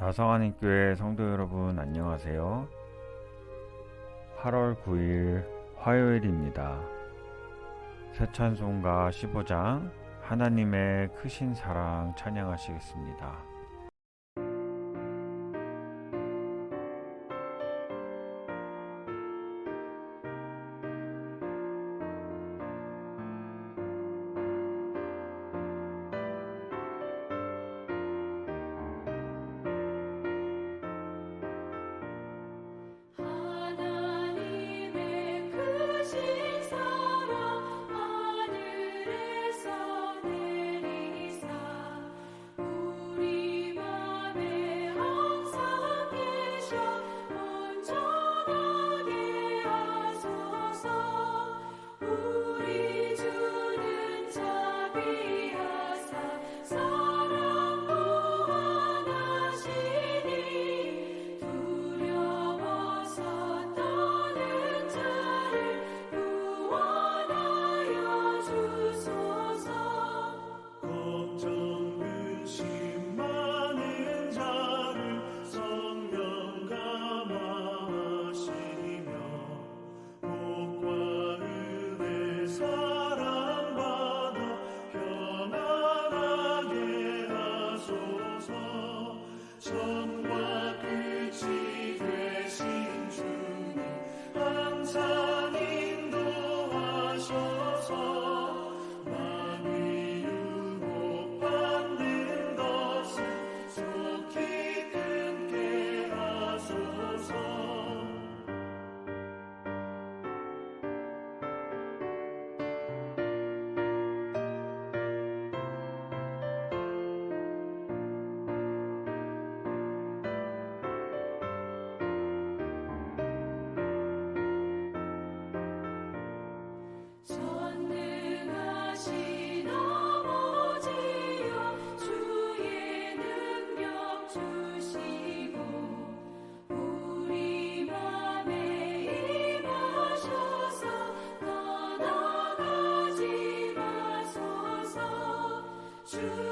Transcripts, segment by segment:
다성하는 교회 성도 여러분 안녕하세요. 8월 9일 화요일입니다. 새 찬송가 15장 하나님의 크신 사랑 찬양하시겠습니다. 마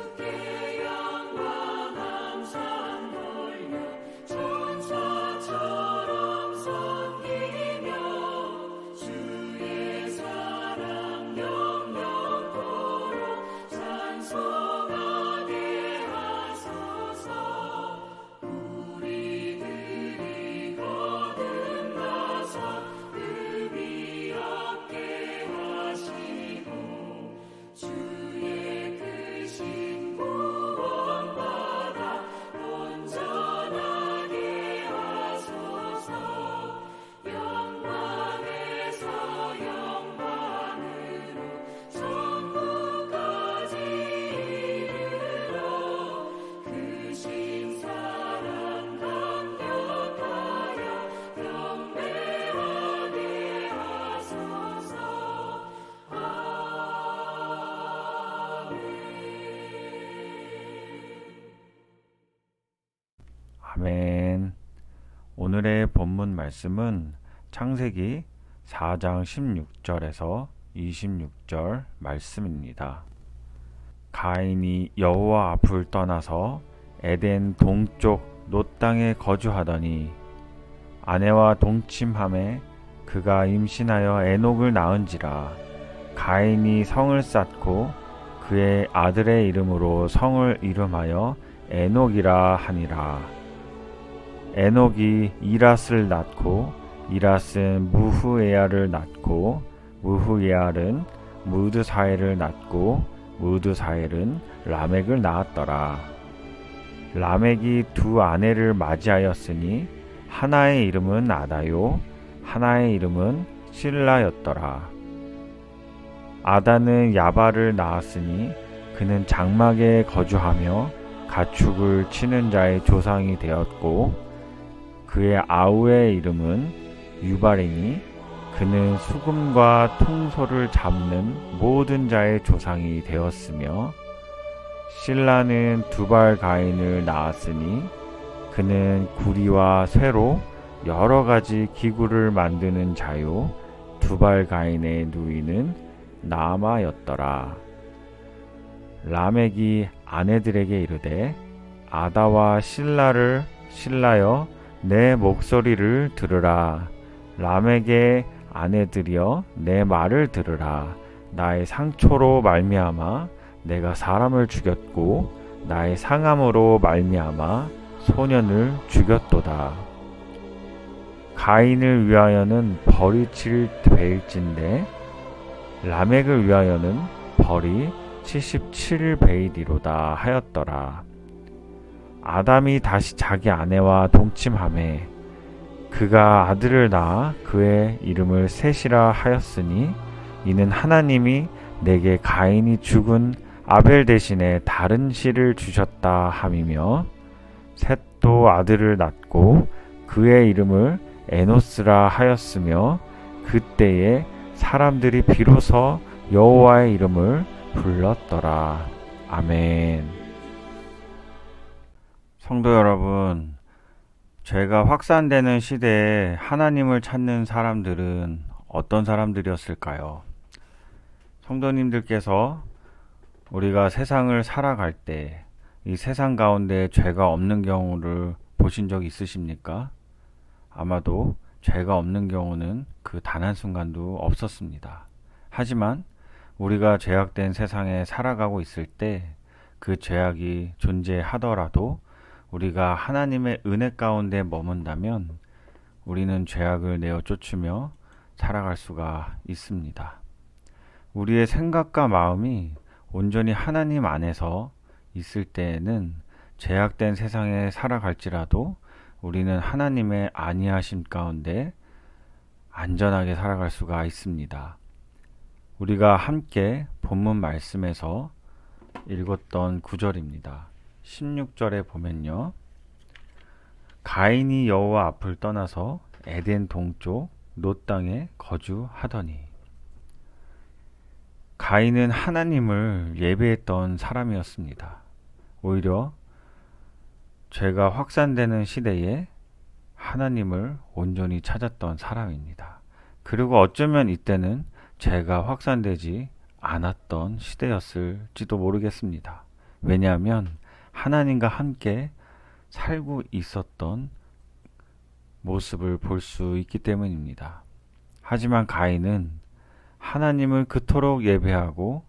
아멘. 오늘의 본문 말씀은 창세기 4장 16절에서 26절 말씀입니다. 가인이 여호와 앞을 떠나서 에덴 동쪽 놋 땅에 거주하더니 아내와 동침함에 그가 임신하여 에녹을 낳은지라 가인이 성을 쌓고 그의 아들의 이름으로 성을 이름하여 에녹이라 하니라 에녹이 이랏을 낳고 이랏은 무후에알을 낳고 무후에알은 무드사엘을 낳고 무드사엘은 라멕을 낳았더라. 라멕이 두 아내를 맞이하였으니 하나의 이름은 아다요 하나의 이름은 실라였더라. 아다는 야발을 낳았으니 그는 장막에 거주하며 가축을 치는 자의 조상이 되었고 그의 아우의 이름은 유발이니 그는 수금과 통소를 잡는 모든 자의 조상이 되었으며 신라는 두발 가인을 낳았으니 그는 구리와 쇠로 여러 가지 기구를 만드는 자요 두발 가인의 누이는 나마였더라. 라멕이 아내들에게 이르되 아다와 신라를 신라여 내 목소리를 들으라. 람에게 아내들이여 내 말을 들으라. 나의 상처로 말미암아 내가 사람을 죽였고 나의 상함으로 말미암아 소년을 죽였도다. 가인을 위하여는 벌이 7배일진데 라멕을 위하여는 벌이 77배이리로다 하였더라 아담이 다시 자기 아내와 동침함에 그가 아들을 낳아 그의 이름을 셋이라 하였으니 이는 하나님이 내게 가인이 죽은 아벨 대신에 다른 씨를 주셨다 함이며 셋도 아들을 낳고 그의 이름을 에노스라 하였으며 그때에 사람들이 비로소 여호와의 이름을 불렀더라. 아멘. 성도 여러분, 죄가 확산되는 시대에 하나님을 찾는 사람들은 어떤 사람들이었을까요? 성도님들께서 우리가 세상을 살아갈 때 이 세상 가운데 죄가 없는 경우를 보신 적 있으십니까? 아마도 죄가 없는 경우는 그 단 한순간도 없었습니다. 하지만 우리가 죄악된 세상에 살아가고 있을 때 그 죄악이 존재하더라도 우리가 하나님의 은혜 가운데 머문다면 우리는 죄악을 내어 쫓으며 살아갈 수가 있습니다. 우리의 생각과 마음이 온전히 하나님 안에서 있을 때에는 죄악된 세상에 살아갈지라도 우리는 하나님의 안위하심 가운데 안전하게 살아갈 수가 있습니다. 우리가 함께 본문 말씀에서 읽었던 구절입니다. 16절에 보면요. 가인이 여호와 앞을 떠나서 에덴 동쪽 노 땅에 거주하더니 가인은 하나님을 예배했던 사람이었습니다. 오히려 죄가 확산되는 시대에 하나님을 온전히 찾았던 사람입니다. 그리고 어쩌면 이때는 죄가 확산되지 않았던 시대였을지도 모르겠습니다. 왜냐하면 하나님과 함께 살고 있었던 모습을 볼 수 있기 때문입니다. 하지만 가인은 하나님을 그토록 예배하고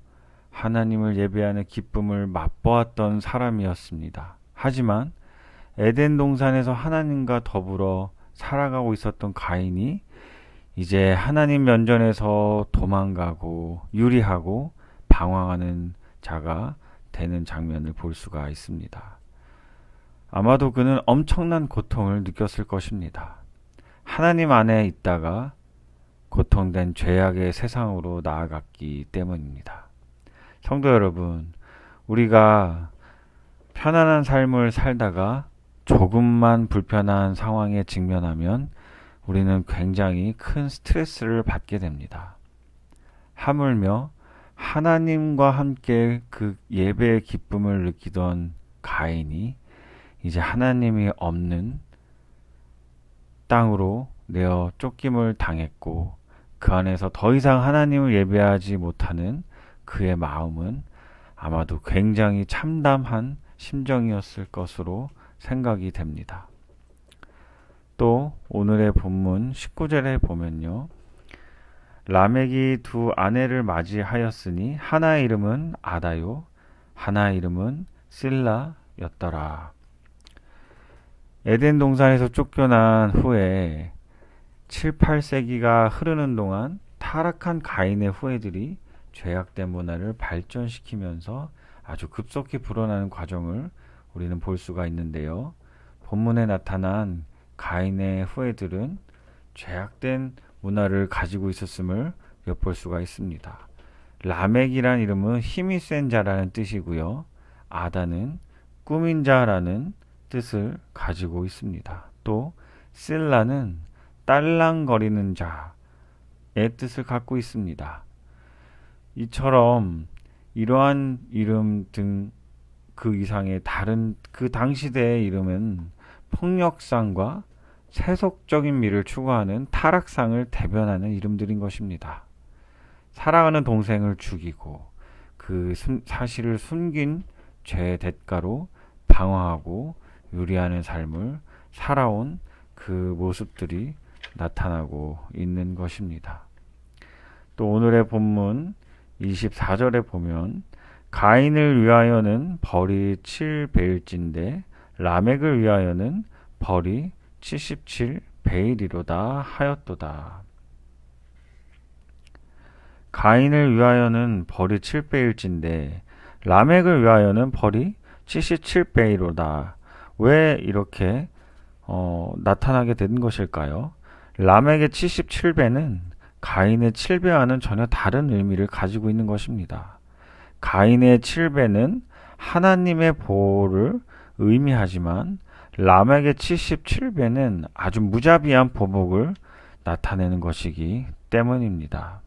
하나님을 예배하는 기쁨을 맛보았던 사람이었습니다. 하지만 에덴 동산에서 하나님과 더불어 살아가고 있었던 가인이 이제 하나님 면전에서 도망가고 유리하고 방황하는 자가 되는 장면을 볼 수가 있습니다. 아마도 그는 엄청난 고통을 느꼈을 것입니다. 하나님 안에 있다가 고통된 죄악의 세상으로 나아갔기 때문입니다. 성도 여러분, 우리가 편안한 삶을 살다가 조금만 불편한 상황에 직면하면 우리는 굉장히 큰 스트레스를 받게 됩니다. 하물며 하나님과 함께 그 예배의 기쁨을 느끼던 가인이 이제 하나님이 없는 땅으로 내어 쫓김을 당했고 그 안에서 더 이상 하나님을 예배하지 못하는 그의 마음은 아마도 굉장히 참담한 심정이었을 것으로 생각이 됩니다. 또 오늘의 본문 19절에 보면요. 라멕이 두 아내를 맞이하였으니 하나의 이름은 아다요 하나의 이름은 실라였더라. 에덴 동산에서 쫓겨난 후에 7, 8세기가 흐르는 동안 타락한 가인의 후예들이 죄악된 문화를 발전시키면서 아주 급속히 불어나는 과정을 우리는 볼 수가 있는데요. 본문에 나타난 가인의 후예들은 죄악된 문화를 가지고 있었음을 엿볼 수가 있습니다. 라멕이란 이름은 힘이 센 자라는 뜻이고요. 아다는 꾸민 자라는 뜻을 가지고 있습니다. 또 실라는 딸랑거리는 자의 뜻을 갖고 있습니다. 이처럼 이러한 이름 등 그 이상의 다른 그 당시대의 이름은 폭력상과 세속적인 미를 추구하는 타락상을 대변하는 이름들인 것입니다. 사랑하는 동생을 죽이고 그 사실을 숨긴 죄의 대가로 방어하고 유리하는 삶을 살아온 그 모습들이 나타나고 있는 것입니다. 또 오늘의 본문 24절에 보면 가인을 위하여는 벌이 7베일진데 라멕을 위하여는 벌이 77 베일이로다 하였도다. 가인을 위하여는 벌이 7베일진데 라멕을 위하여는 벌이 77베이로다. 왜 이렇게 어, 나타나게 된 것일까요? 라멕의 77배는 가인의 7배와는 전혀 다른 의미를 가지고 있는 것입니다. 가인의 7배는 하나님의 보호를 의미하지만 라멕의 77배는 아주 무자비한 보복을 나타내는 것이기 때문입니다.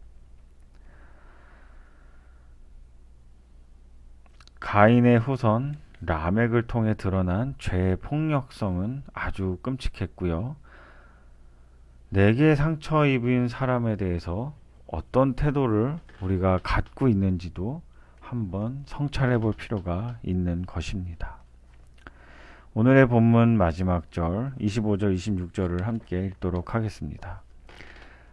가인의 후손 라멕을 통해 드러난 죄의 폭력성은 아주 끔찍했고요. 내게 상처 입은 사람에 대해서 어떤 태도를 우리가 갖고 있는지도 한번 성찰해 볼 필요가 있는 것입니다. 오늘의 본문 마지막 절 25절 26절을 함께 읽도록 하겠습니다.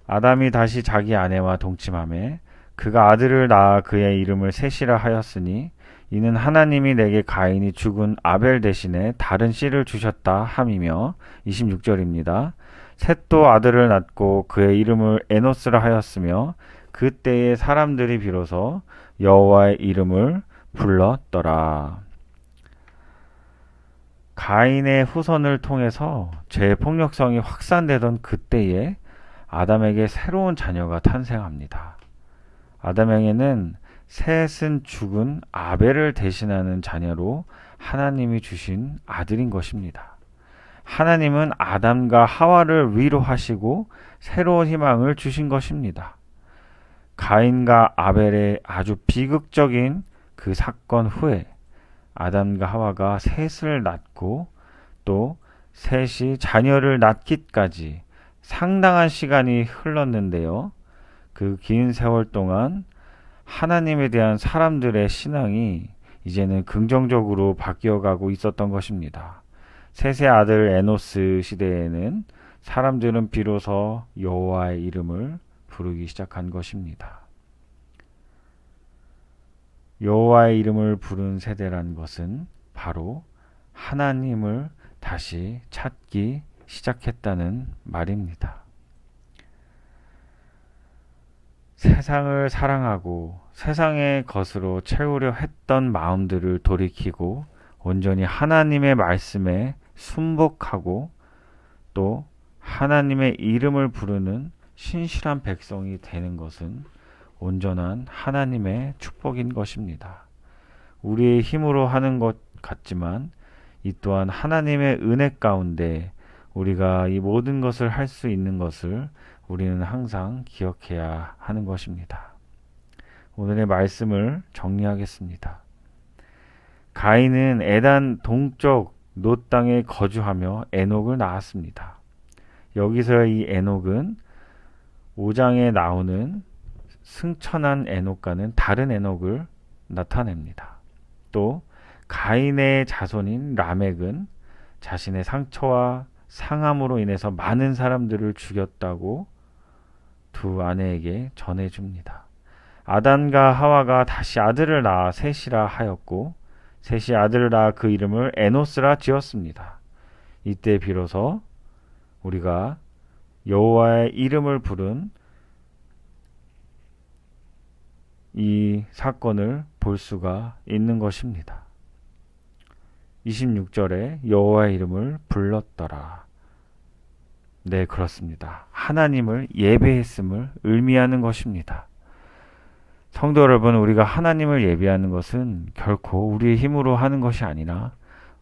아담이 다시 자기 아내와 동침함에 그가 아들을 낳아 그의 이름을 셋이라 하였으니 이는 하나님이 내게 가인이 죽은 아벨 대신에 다른 씨를 주셨다 함이며 26절입니다. 셋도 아들을 낳고 그의 이름을 에노스라 하였으며 그때의 사람들이 비로소 여호와의 이름을 불렀더라. 가인의 후손을 통해서 죄의 폭력성이 확산되던 그때에 아담에게 새로운 자녀가 탄생합니다. 아담에게는 셋은 죽은 아벨을 대신하는 자녀로 하나님이 주신 아들인 것입니다. 하나님은 아담과 하와를 위로하시고 새로운 희망을 주신 것입니다. 가인과 아벨의 아주 비극적인 그 사건 후에 아담과 하와가 셋을 낳고 또 셋이 자녀를 낳기까지 상당한 시간이 흘렀는데요. 그 긴 세월 동안 하나님에 대한 사람들의 신앙이 이제는 긍정적으로 바뀌어가고 있었던 것입니다. 셋의 아들 에노스 시대에는 사람들은 비로소 여호와의 이름을 부르기 시작한 것입니다. 여호와의 이름을 부른 세대란 것은 바로 하나님을 다시 찾기 시작했다는 말입니다. 세상을 사랑하고 세상의 것으로 채우려 했던 마음들을 돌이키고 온전히 하나님의 말씀에 순복하고 또 하나님의 이름을 부르는 신실한 백성이 되는 것은 온전한 하나님의 축복인 것입니다. 우리의 힘으로 하는 것 같지만 이 또한 하나님의 은혜 가운데 우리가 이 모든 것을 할 수 있는 것을 우리는 항상 기억해야 하는 것입니다. 오늘의 말씀을 정리하겠습니다. 가인은 에단 동쪽 노 땅에 거주하며 에녹을 낳았습니다. 여기서 이 에녹은 5장에 나오는 승천한 에녹과는 다른 에녹을 나타냅니다. 또 가인의 자손인 라멕은 자신의 상처와 상함으로 인해서 많은 사람들을 죽였다고 두 아내에게 전해줍니다. 아단과 하와가 다시 아들을 낳아 셋이라 하였고 셋이 아들을 낳아 그 이름을 에노스라 지었습니다. 이때 비로소 우리가 여호와의 이름을 부른 이 사건을 볼 수가 있는 것입니다. 26절에 여호와의 이름을 불렀더라. 네, 그렇습니다. 하나님을 예배했음을 의미하는 것입니다. 성도 여러분, 우리가 하나님을 예배하는 것은 결코 우리의 힘으로 하는 것이 아니라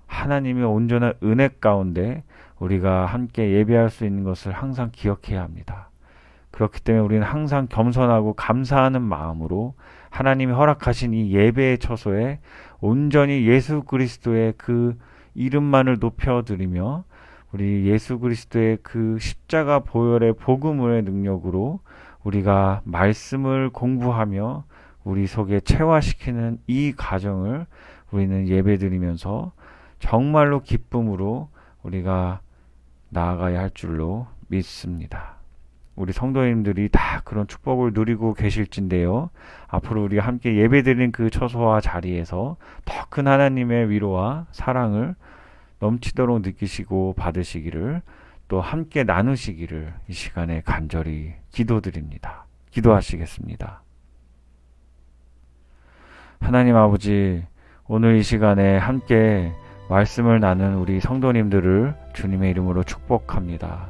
하나님의 온전한 은혜 가운데 우리가 함께 예배할 수 있는 것을 항상 기억해야 합니다. 그렇기 때문에 우리는 항상 겸손하고 감사하는 마음으로 하나님이 허락하신 이 예배의 처소에 온전히 예수 그리스도의 그 이름만을 높여드리며 우리 예수 그리스도의 그 십자가 보혈의 복음의 능력으로 우리가 말씀을 공부하며 우리 속에 체화시키는 이 과정을 우리는 예배드리면서 정말로 기쁨으로 우리가 나아가야 할 줄로 믿습니다. 우리 성도님들이 다 그런 축복을 누리고 계실진데요. 앞으로 우리가 함께 예배드리는 그 처소와 자리에서 더 큰 하나님의 위로와 사랑을 넘치도록 느끼시고 받으시기를 또 함께 나누시기를 이 시간에 간절히 기도드립니다. 기도하시겠습니다. 하나님 아버지, 오늘 이 시간에 함께 말씀을 나눈 우리 성도님들을 주님의 이름으로 축복합니다.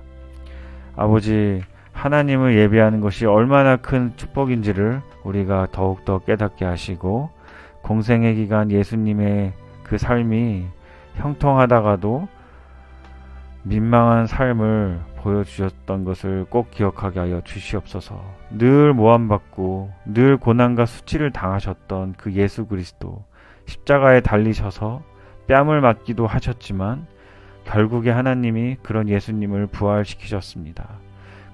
아버지, 하나님을 예배하는 것이 얼마나 큰 축복인지를 우리가 더욱더 깨닫게 하시고, 공생의 기간 예수님의 그 삶이 형통하다가도 민망한 삶을 보여주셨던 것을 꼭 기억하게 하여 주시옵소서. 늘 모함받고 늘 고난과 수치를 당하셨던 그 예수 그리스도 십자가에 달리셔서 뺨을 맞기도 하셨지만 결국에 하나님이 그런 예수님을 부활시키셨습니다.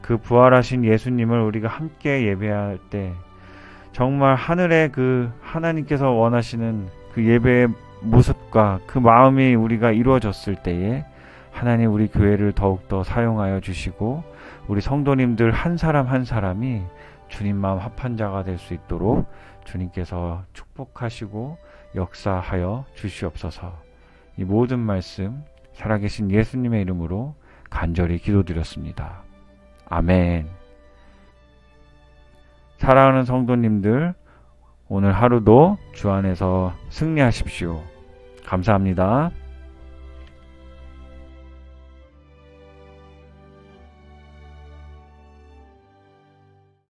그 부활하신 예수님을 우리가 함께 예배할 때 정말 하늘의 그 하나님께서 원하시는 그 예배의 모습과 그 마음이 우리가 이루어졌을 때에 하나님 우리 교회를 더욱더 사용하여 주시고 우리 성도님들 한 사람 한 사람이 주님 마음 합한 자가 될 수 있도록 주님께서 축복하시고 역사하여 주시옵소서. 이 모든 말씀 살아계신 예수님의 이름으로 간절히 기도드렸습니다. 아멘. 사랑하는 성도님들, 오늘 하루도 주 안에서 승리하십시오. 감사합니다.